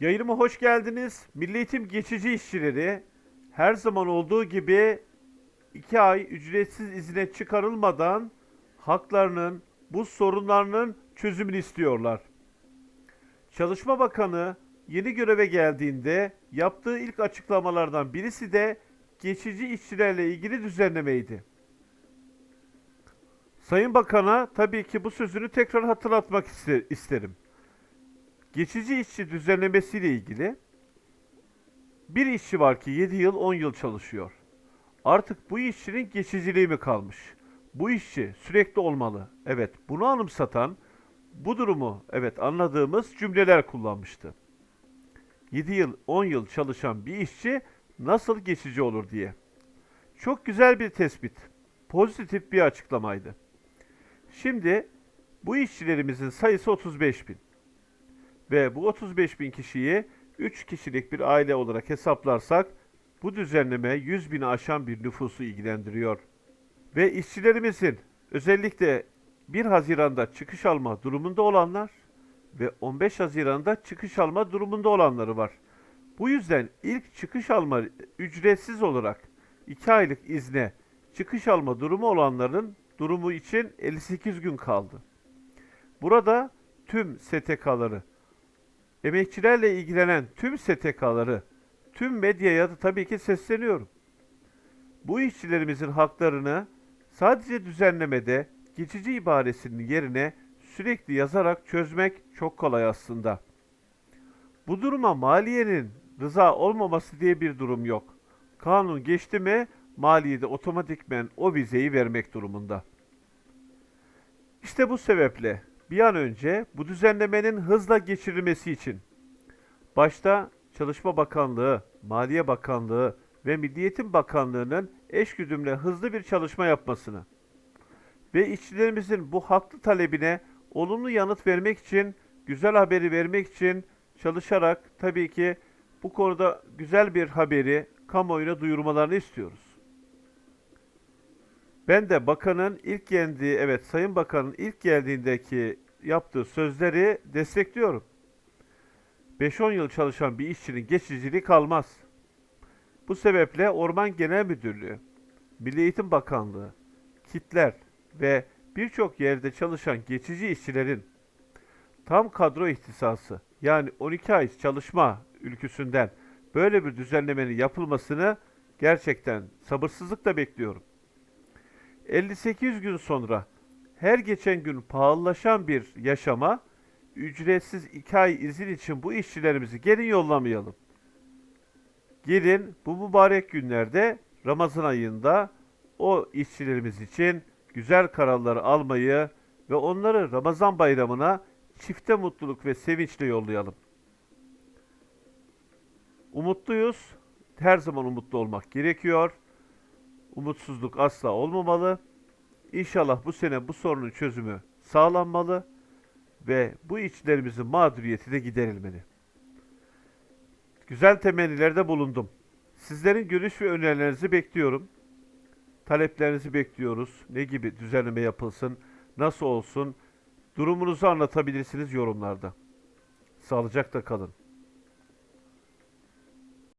Yayınıma hoş geldiniz. Milli Eğitim geçici işçileri her zaman olduğu gibi 2 ay ücretsiz izine çıkarılmadan haklarının, bu sorunlarının çözümünü istiyorlar. Çalışma Bakanı yeni göreve geldiğinde yaptığı ilk açıklamalardan birisi de geçici işçilerle ilgili düzenlemeydi. Sayın Bakan'a tabii ki bu sözünü tekrar hatırlatmak iste- isterim. Geçici işçi düzenlemesiyle ilgili bir işçi var ki 7 yıl 10 yıl çalışıyor. Artık bu işçinin geçiciliği mi kalmış? Bu işçi sürekli olmalı. Evet, bunu anımsatan bu durumu evet anladığımız cümleler kullanmıştı. 7 yıl 10 yıl çalışan bir işçi nasıl geçici olur diye. Çok güzel bir tespit. Pozitif bir açıklamaydı. Şimdi bu işçilerimizin sayısı 35 bin. Ve bu 35 bin kişiyi 3 kişilik bir aile olarak hesaplarsak bu düzenleme 100 bini aşan bir nüfusu ilgilendiriyor. Ve işçilerimizin özellikle 1 Haziran'da çıkış alma durumunda olanlar ve 15 Haziran'da çıkış alma durumunda olanları var. Bu yüzden ilk çıkış alma ücretsiz olarak 2 aylık izne çıkış alma durumu olanların durumu için 58 gün kaldı. Burada tüm STK'ları, emekçilerle ilgilenen tüm STK'ları, tüm medyaya da tabii ki sesleniyorum. Bu işçilerimizin haklarını sadece düzenlemede geçici ibaresinin yerine sürekli yazarak çözmek çok kolay aslında. Bu duruma maliyenin rıza olmaması diye bir durum yok. Kanun geçti mi maliyede otomatikmen o vizeyi vermek durumunda. İşte bu sebeple bir an önce bu düzenlemenin hızla geçirilmesi için başta Çalışma Bakanlığı, Maliye Bakanlığı ve Milli Eğitim Bakanlığı'nın eşgüdümle hızlı bir çalışma yapmasını ve işçilerimizin bu haklı talebine olumlu yanıt vermek için, güzel haberi vermek için çalışarak tabii ki bu konuda güzel bir haberi kamuoyuna duyurmalarını istiyoruz. Ben de bakanın ilk geldiği, evet Sayın Bakan'ın ilk geldiğindeki yaptığı sözleri destekliyorum. 5-10 yıl çalışan bir işçinin geçiciliği kalmaz. Bu sebeple Orman Genel Müdürlüğü, Milli Eğitim Bakanlığı, kitler ve birçok yerde çalışan geçici işçilerin tam kadro ihtisası yani 12 ay çalışma ülküsünden böyle bir düzenlemenin yapılmasını gerçekten sabırsızlıkla bekliyorum. 58 gün sonra her geçen gün pahalılaşan bir yaşama ücretsiz 2 ay izin için bu işçilerimizi gelin yollamayalım. Gelin bu mübarek günlerde Ramazan ayında o işçilerimiz için güzel kararları almayı ve onları Ramazan bayramına çifte mutluluk ve sevinçle yollayalım. Umutluyuz. Her zaman umutlu olmak gerekiyor. Umutsuzluk asla olmamalı. İnşallah bu sene bu sorunun çözümü sağlanmalı ve bu işçilerimizin mağduriyeti de giderilmeli. Güzel temennilerde bulundum. Sizlerin görüş ve önerilerinizi bekliyorum. Taleplerinizi bekliyoruz. Ne gibi düzenleme yapılsın, nasıl olsun? Durumunuzu anlatabilirsiniz yorumlarda. Sağlıcakla kalın.